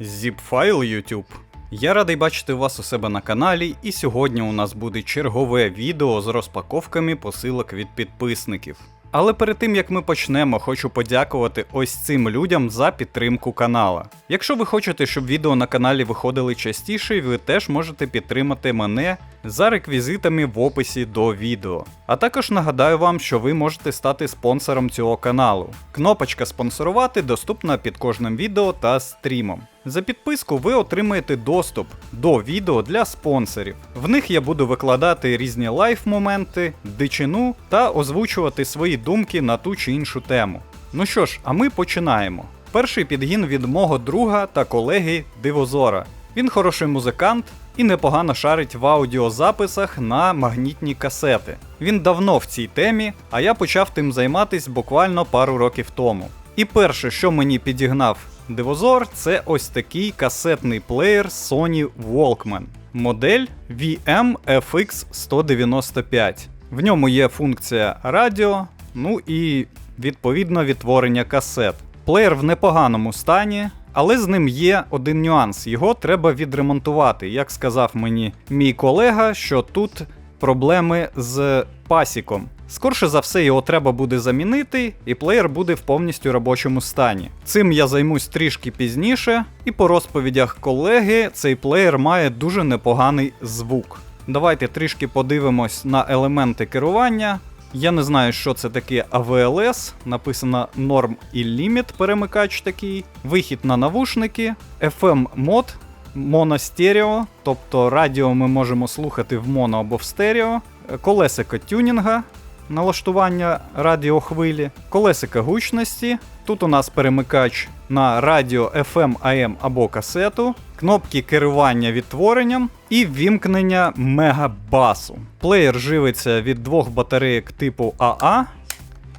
Zip-файл YouTube. Я радий бачити вас у себе на каналі, і сьогодні у нас буде чергове відео з розпаковками посилок від підписників. Але перед тим як ми почнемо, хочу подякувати ось цим людям за підтримку канала. Якщо ви хочете, щоб відео на каналі виходили частіше, ви теж можете підтримати мене за реквізитами в описі до відео. А також нагадаю вам, що ви можете стати спонсором цього каналу. Кнопочка спонсорувати доступна під кожним відео та стрімом. За підписку ви отримаєте доступ до відео для спонсорів. В них я буду викладати різні лайф-моменти, дичину та озвучувати свої думки на ту чи іншу тему. Ну що ж, а ми починаємо. Перший підгін від мого друга та колеги Дивозора. Він хороший музикант і непогано шарить в аудіозаписах на магнітні касети. Він давно в цій темі, а я почав тим займатись буквально пару років тому. І перше, що мені підігнав Дивозор, це ось такий касетний плеєр Sony Walkman. Модель VM-FX195. В ньому є функція радіо, ну і відповідно відтворення касет. Плеєр в непоганому стані, але з ним є один нюанс: його треба відремонтувати. Як сказав мені мій колега, що тут проблеми з пасіком. Скорше за все, його треба буде замінити, і плеєр буде в повністю робочому стані. Цим я займусь трішки пізніше, і по розповідях колеги цей плеєр має дуже непоганий звук. Давайте трішки подивимось на елементи керування. Я не знаю, що це таке AVLS, написано Norm і Limit перемикач такий, вихід на навушники, FM мод, моностерео, тобто радіо ми можемо слухати в моно або в стерео, колесико тюнінга, налаштування радіохвилі, колесико гучності. Тут у нас перемикач на радіо FM, AM або касету, кнопки керування відтворенням і вімкнення мегабасу. Плеєр живиться від двох батарейок типу АА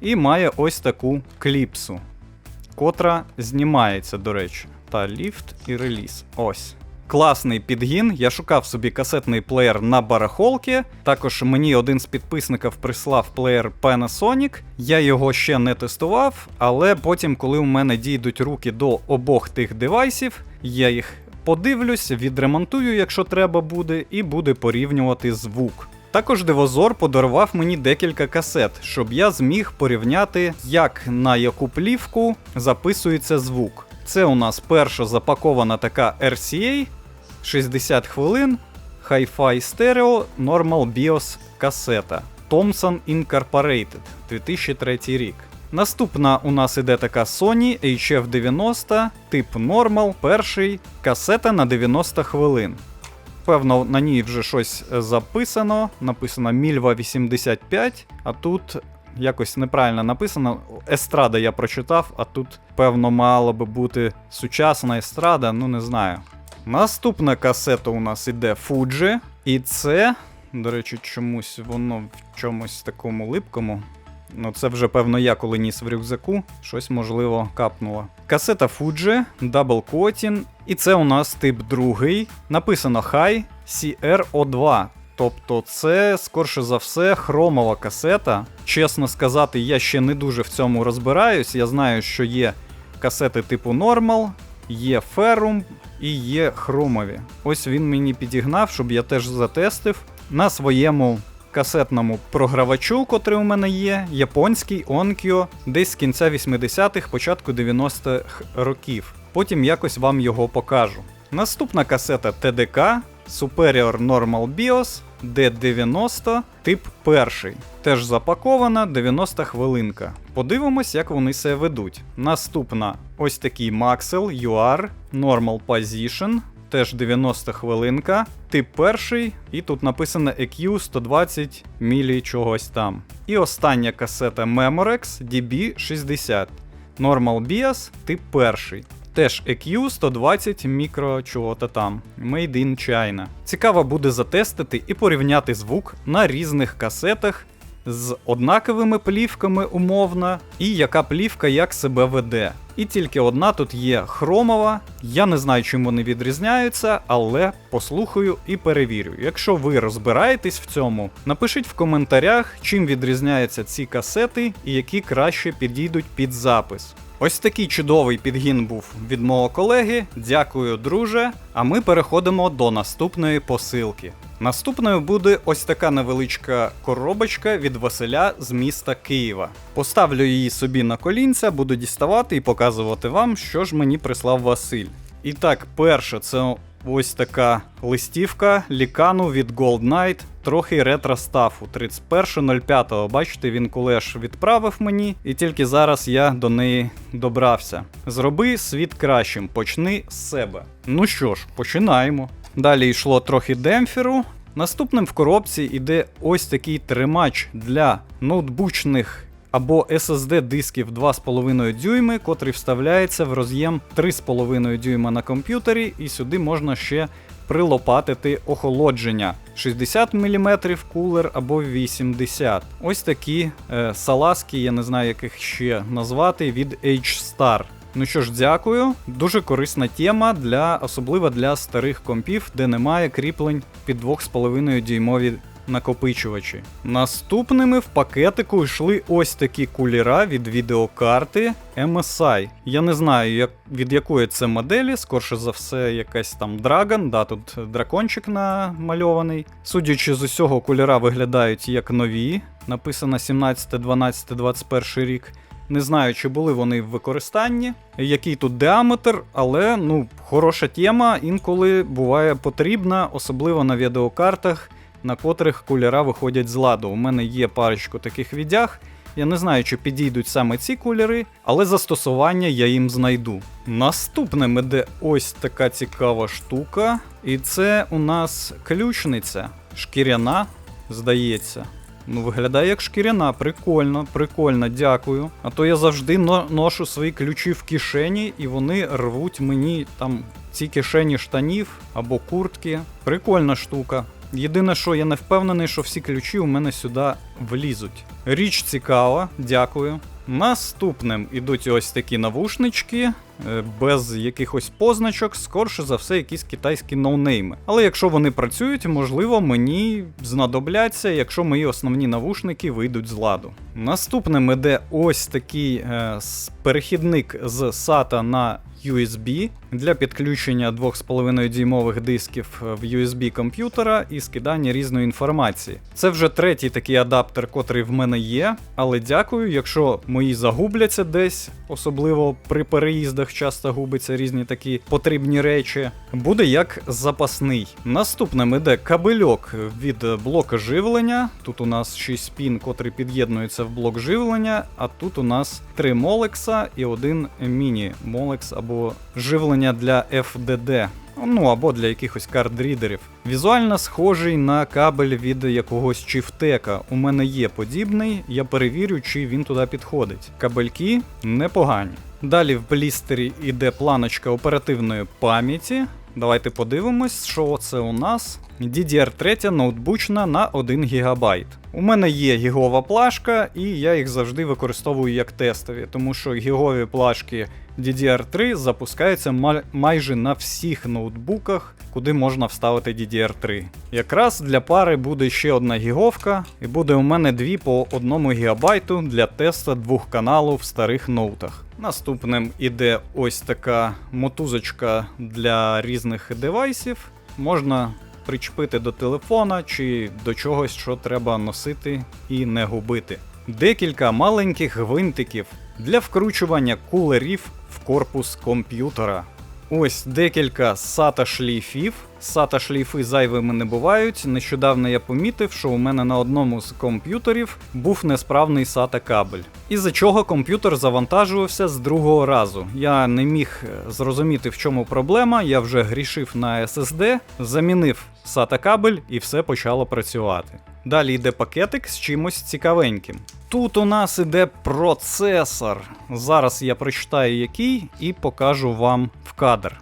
і має ось таку кліпсу, котра знімається, до речі. Та ліфт і реліз. Ось. Класний підгін. Я шукав собі касетний плеєр на барахолки. Також мені один з підписників прислав плеєр Panasonic. Я його ще не тестував, але потім, коли у мене дійдуть руки до обох тих девайсів, я їх подивлюсь, відремонтую, якщо треба буде, і буде порівнювати звук. Також Дивозор подарував мені декілька касет, щоб я зміг порівняти, як на яку плівку записується звук. Це у нас перша запакована така RCA 60 хвилин, Hi-Fi Stereo Normal BIOS касета Thomson Incorporated 2003 рік. Наступна у нас іде така Sony HF90, тип Normal, перший, касета на 90 хвилин. Певно, на ній вже щось записано. Написано Мільва 85, а тут якось неправильно написано. Естрада я прочитав, а тут, певно, мала би бути сучасна естрада, ну не знаю. Наступна касета у нас іде Fuji, і це, до речі, чомусь воно в чомусь такому липкому. Ну, це вже, певно, я коли ніс в рюкзаку, щось можливо капнуло. Касета Fuji, Double Coating, і це у нас тип другий. Написано High CRO2. Тобто це, скорше за все, хромова касета. Чесно сказати, я ще не дуже в цьому розбираюсь. Я знаю, що є касети типу Normal, є Ferrum і є хромові. Ось він мені підігнав, щоб я теж затестив на своєму касетному програвачу, котрий у мене є, японський Onkyo, десь з кінця 80-х, початку 90-х років. Потім якось вам його покажу. Наступна касета TDK Superior Normal BIOS D90, тип перший. Теж запакована 90 хвилинка. Подивимось, як вони себе ведуть. Наступна ось такий Maxell UR Normal Position. Теж 90 хвилинка, тип перший, і тут написано EQ 120 мілі чогось там. І остання касета Memorex DB60. Normal BIOS, тип перший. Теж EQ 120 мікро чого-то там. Made in China. Цікаво буде затестити і порівняти звук на різних касетах з однаковими плівками умовно, і яка плівка як себе веде. І тільки одна тут є хромова. Я не знаю, чим вони відрізняються, але послухаю і перевірю. Якщо ви розбираєтесь в цьому, напишіть в коментарях, чим відрізняються ці касети і які краще підійдуть під запис. Ось такий чудовий підгін був від мого колеги. Дякую, друже. А ми переходимо до наступної посилки. Наступною буде ось така невеличка коробочка від Василя з міста Києва. Поставлю її собі на колінця, буду діставати і показувати вам, що ж мені прислав Василь. І так, перше, це ось така листівка лікану від Gold Knight, трохи ретро стафу. 31.05. Бачите, він кулеш відправив мені, і тільки зараз я до неї добрався. Зроби світ кращим, почни з себе. Ну що ж, починаємо. Далі йшло трохи демпферу. Наступним в коробці йде ось такий тримач для ноутбучних або SSD дисків 2,5 дюйми, котрий вставляється в роз'єм 3,5 дюйма на комп'ютері, і сюди можна ще прилопатити охолодження 60 мм кулер або 80. Ось такі е, салазки, я не знаю, яких ще назвати, від H-Star. Ну що ж, дякую. Дуже корисна тема для особливо для старих компів, де немає кріплень під 2,5 дюймові накопичувачі. Наступними в пакетику йшли ось такі куліра від відеокарти MSI. Я не знаю, як, від якої це моделі, скорше за все, якась там Dragon, да, тут дракончик намальований. Судячи з усього, куліра виглядають як нові. Написано 17, 12, 21 рік. Не знаю, чи були вони в використанні, який тут діаметр, але ну, хороша тема інколи буває потрібна, особливо на відеокартах, на котрих кольора виходять з ладу. У мене є парочку таких віддяг. Я не знаю, чи підійдуть саме ці кольори, але застосування я їм знайду. Наступним іде ось така цікава штука, і це у нас ключниця шкіряна, здається. Ну, виглядає як шкіряна, прикольно, прикольно, дякую. А то я завжди ношу свої ключі в кишені, і вони рвуть мені там ці кишені штанів або куртки. Прикольна штука. Єдине, що я не впевнений, що всі ключі у мене сюди влізуть. Річ цікава, дякую. Наступним ідуть ось такі навушнички, е, без якихось позначок, скорше за все, якісь китайські ноунейми. Але якщо вони працюють, можливо, мені знадобляться, якщо мої основні навушники вийдуть з ладу. Наступним іде ось такий е, перехідник з SATA на USB для підключення 2,5 дюймових дисків в USB комп'ютера і скидання різної інформації. Це вже третій такий адаптер, котрий в мене є, але дякую, якщо мої загубляться десь, особливо при переїздах часто губиться різні такі потрібні речі, буде як запасний. Наступним іде кабельок від блока живлення. Тут у нас 6 пін, котрий під'єднується в блок живлення, а тут у нас 3 молекса і один міні-молекс або живлення для FDD. Ну або для якихось карт-рідерів. Візуально схожий на кабель від якогось чифтека. У мене є подібний, я перевірю, чи він туди підходить. Кабельки непогані. Далі в блістері йде планочка оперативної пам'яті. Давайте подивимось, що це у нас. DDR3 ноутбучна на 1 ГБ. У мене є гігова плашка, і я їх завжди використовую як тестові, тому що гігові плашки DDR3 запускаються ма- майже на всіх ноутбуках, куди можна вставити DDR3. Якраз для пари буде ще одна гіговка, і буде у мене дві по 1 ГБ для теста двох каналу в старих ноутах. Наступним іде ось така мотузочка для різних девайсів. Можна причепити до телефона чи до чогось, що треба носити і не губити. Декілька маленьких гвинтиків для вкручування кулерів в корпус комп'ютера. Ось декілька SATA шліфів. SATA шліфи зайвими не бувають. Нещодавно я помітив, що у мене на одному з комп'ютерів був несправний SATA кабель. Із-за чого комп'ютер завантажувався з другого разу. Я не міг е, зрозуміти, в чому проблема. Я вже грішив на SSD, замінив SATA кабель і все почало працювати. Далі йде пакетик з чимось цікавеньким. Тут у нас іде процесор. Зараз я прочитаю який і покажу вам в кадр.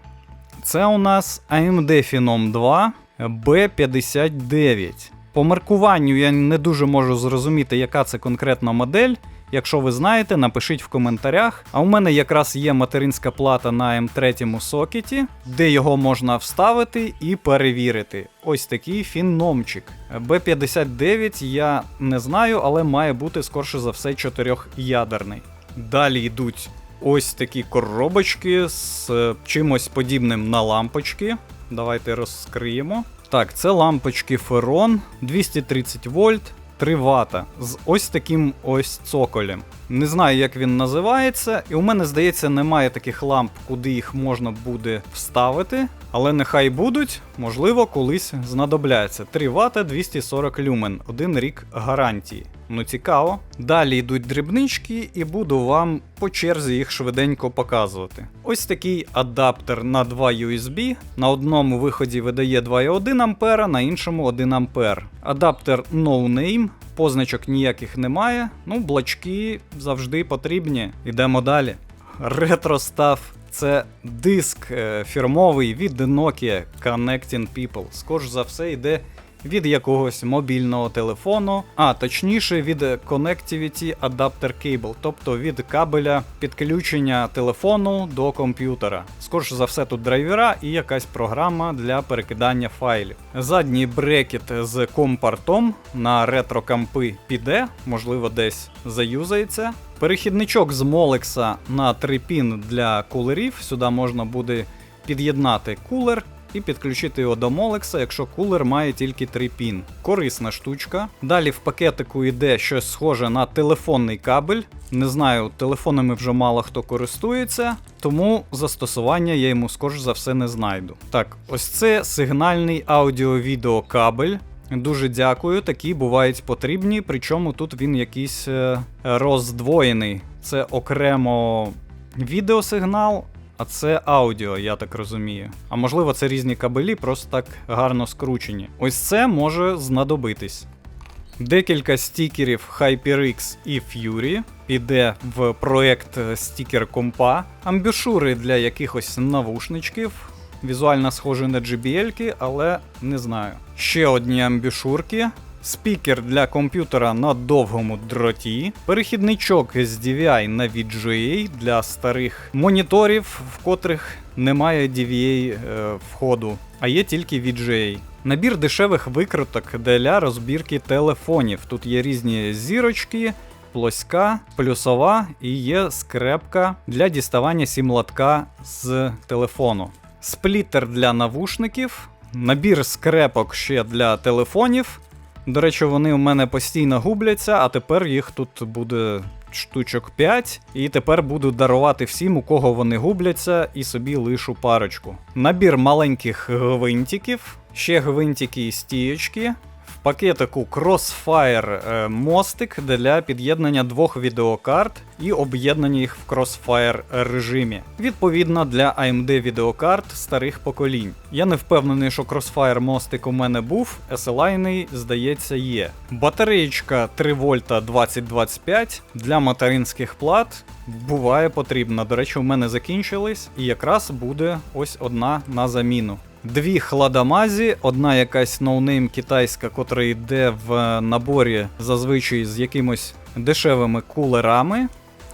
Це у нас AMD Phenom 2 B59. По маркуванню я не дуже можу зрозуміти, яка це конкретна модель. Якщо ви знаєте, напишіть в коментарях. А у мене якраз є материнська плата на М3 сокеті, де його можна вставити і перевірити. Ось такий фіномчик. B59 я не знаю, але має бути скорше за все чотирьохядерний. Далі йдуть ось такі коробочки з чимось подібним на лампочки. Давайте розкриємо. Так, це лампочки Ферон 230 вольт. 3 вата з ось таким ось цоколем. Не знаю, як він називається, і у мене здається, немає таких ламп, куди їх можна буде вставити. Але нехай будуть, можливо, колись знадобляться. 3 Вт 240 люмен, один рік гарантії. Ну цікаво. Далі йдуть дрібнички, і буду вам по черзі їх швиденько показувати. Ось такий адаптер на 2 USB. На одному виході видає 2,1 А, на іншому 1 А. Адаптер No Name, позначок ніяких немає. Ну, блочки завжди потрібні. Йдемо далі. Ретростав. це диск е, фірмовий від Nokia Connecting People. Скоріш за все, йде від якогось мобільного телефону, а точніше від Connectivity Adapter Cable, тобто від кабеля підключення телефону до комп'ютера. Скоріш за все, тут драйвера і якась програма для перекидання файлів. Задній брекет з компартом на ретро-кампи піде, можливо, десь заюзається. Перехідничок з Молекса на 3 пін для кулерів. Сюди можна буде під'єднати кулер і підключити його до Молекса, якщо кулер має тільки 3 пін. Корисна штучка. Далі в пакетику йде щось схоже на телефонний кабель. Не знаю, телефонами вже мало хто користується, тому застосування я йому скоріш за все не знайду. Так, ось це сигнальний аудіо-відео кабель. Дуже дякую, такі бувають потрібні, причому тут він якийсь е, роздвоєний. Це окремо відеосигнал, а це аудіо, я так розумію. А можливо, це різні кабелі, просто так гарно скручені. Ось це може знадобитись. Декілька стікерів HyperX і Fury піде в проект стікер компа, амбюшури для якихось навушничків. Візуально схожі на JBL, але не знаю. Ще одні амбішурки. Спікер для комп'ютера на довгому дроті, перехідничок з DVI на VGA для старих моніторів, в котрих немає DVA е, входу, а є тільки VGA. Набір дешевих викруток для розбірки телефонів. Тут є різні зірочки, плоська, плюсова і є скрепка для діставання сімлатка з телефону. Сплітер для навушників, набір скрепок ще для телефонів. До речі, вони у мене постійно губляться, а тепер їх тут буде штучок 5. І тепер буду дарувати всім, у кого вони губляться, і собі лишу парочку. Набір маленьких гвинтиків, ще гвинтики і стієчки. Пакетику Crossfire е, мостик для під'єднання двох відеокарт і об'єднання їх в Crossfire режимі. Відповідно для AMD відеокарт старих поколінь. Я не впевнений, що Crossfire мостик у мене був, SLI, здається, є. Батареєчка 3 вольта 2025 для материнських плат. Буває потрібна. До речі, у мене закінчились, і якраз буде ось одна на заміну. Дві хладамазі, одна якась ноунейм китайська, котра йде в наборі зазвичай з якимось дешевими кулерами.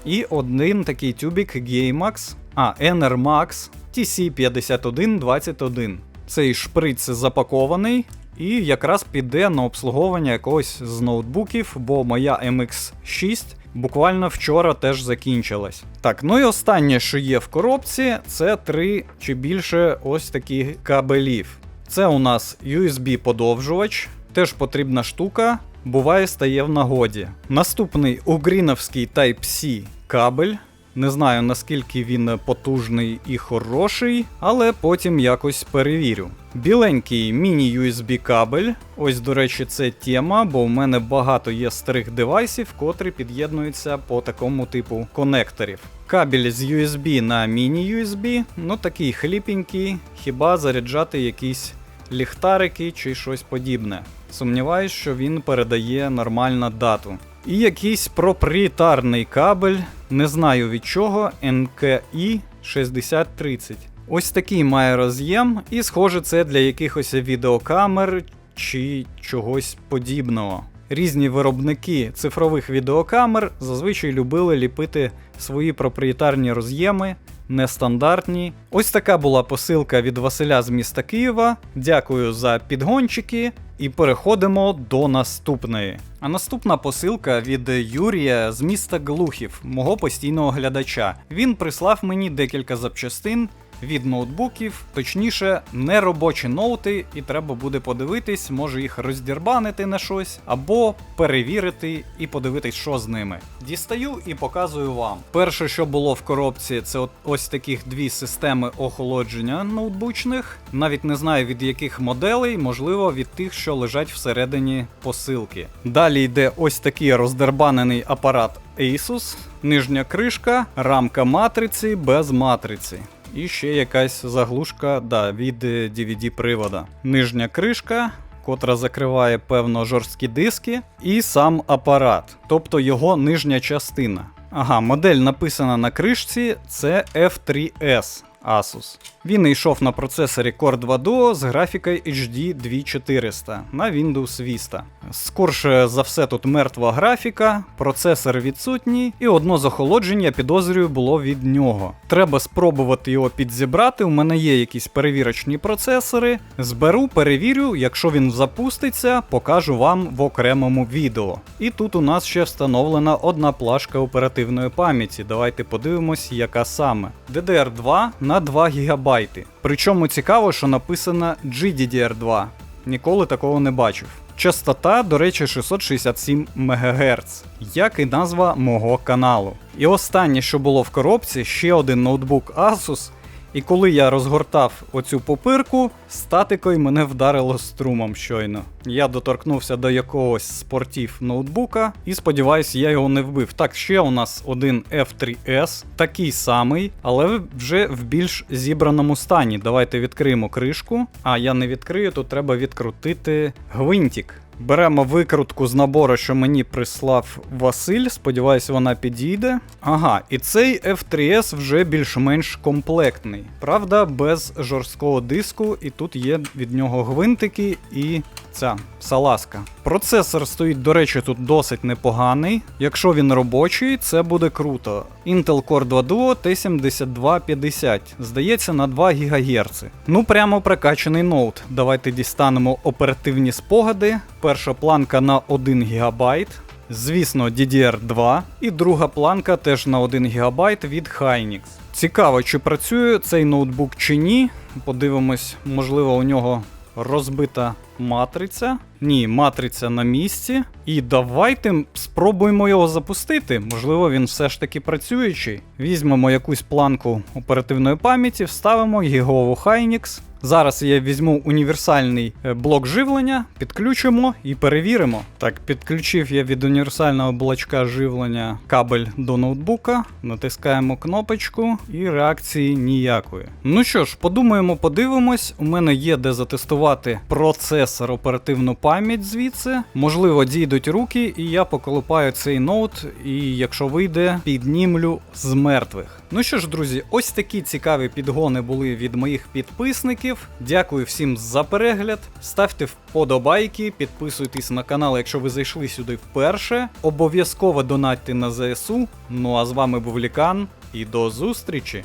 І один такий тюбік Gaymax, а NR Max TC5121. Цей шприц запакований і якраз піде на обслуговування якогось з ноутбуків, бо моя MX6 буквально вчора теж закінчилась. Так, ну і останнє, що є в коробці, це три чи більше ось таких кабелів. Це у нас USB-подовжувач, теж потрібна штука, буває стає в нагоді. Наступний угріновський Type-C кабель. Не знаю наскільки він потужний і хороший, але потім якось перевірю. Біленький міні-USB кабель. Ось, до речі, це тема, бо в мене багато є старих девайсів, котрі під'єднуються по такому типу конекторів. Кабель з USB на міні-USB, ну такий хліпенький, хіба заряджати якісь ліхтарики чи щось подібне. Сумніваюсь, що він передає нормально дату. І якийсь проприєтарний кабель, не знаю від чого, NKI 6030. Ось такий має роз'єм, і, схоже, це для якихось відеокамер чи чогось подібного. Різні виробники цифрових відеокамер зазвичай любили ліпити свої проприєтарні роз'єми, нестандартні. Ось така була посилка від Василя з міста Києва. Дякую за підгончики і переходимо до наступної. А наступна посилка від Юрія з міста Глухів, мого постійного глядача. Він прислав мені декілька запчастин від ноутбуків, точніше, не робочі ноути, і треба буде подивитись, може їх роздірбанити на щось, або перевірити і подивитись, що з ними. Дістаю і показую вам. Перше, що було в коробці, це от ось таких дві системи охолодження ноутбучних. Навіть не знаю від яких моделей, можливо, від тих, що лежать всередині посилки. Далі йде ось такий роздербанений апарат Asus, нижня кришка, рамка матриці без матриці. І ще якась заглушка да, від DVD привода. Нижня кришка, котра закриває певно жорсткі диски, і сам апарат, тобто його нижня частина. Ага, модель написана на кришці, це F3S. Asus. Він йшов на процесорі Core 2 Duo з графікою HD 2400 на Windows Vista. Скорше за все тут мертва графіка, процесор відсутній, і одно з охолоджень, підозрюю, було від нього. Треба спробувати його підзібрати. У мене є якісь перевірочні процесори. Зберу, перевірю, якщо він запуститься, покажу вам в окремому відео. І тут у нас ще встановлена одна плашка оперативної пам'яті. Давайте подивимось, яка саме. DDR2 на 2 ГБ. Причому цікаво, що написано GDDR2. Ніколи такого не бачив. Частота, до речі, 667 МГц, як і назва мого каналу. І останнє, що було в коробці, ще один ноутбук Asus. І коли я розгортав оцю попирку, статикою мене вдарило струмом щойно. Я доторкнувся до якогось з портів ноутбука і сподіваюсь, я його не вбив. Так, ще у нас один F3S, такий самий, але вже в більш зібраному стані. Давайте відкриємо кришку. А я не відкрию, тут треба відкрутити гвинтик. Беремо викрутку з набору, що мені прислав Василь. Сподіваюсь, вона підійде. Ага, і цей F3S вже більш-менш комплектний. Правда, без жорсткого диску, і тут є від нього гвинтики і ця салазка. Процесор стоїть, до речі, тут досить непоганий. Якщо він робочий, це буде круто. Intel Core 2 Duo T7250, здається, на 2 ГГц. Ну, прямо прокачаний ноут. Давайте дістанемо оперативні спогади. Перша планка на 1 ГБ. Звісно, DDR2, і друга планка теж на 1 ГБ від Hynix. Цікаво, чи працює цей ноутбук чи ні. Подивимось, можливо, у нього розбита матриця. Ні, матриця на місці. І давайте спробуємо його запустити. Можливо, він все ж таки працюючий. Візьмемо якусь планку оперативної пам'яті, вставимо гігову Hynix. Зараз я візьму універсальний е, блок живлення, підключимо і перевіримо. Так, підключив я від універсального блочка живлення кабель до ноутбука, натискаємо кнопочку і реакції ніякої. Ну що ж, подумаємо, подивимось. У мене є де затестувати процесор оперативну пам'ять звідси. Можливо, дійдуть руки, і я поколупаю цей ноут, і якщо вийде, піднімлю з мертвих. Ну що ж, друзі, ось такі цікаві підгони були від моїх підписників. Дякую всім за перегляд. Ставте вподобайки, підписуйтесь на канал, якщо ви зайшли сюди вперше. Обов'язково донатьте на ЗСУ. Ну а з вами був Лікан і до зустрічі!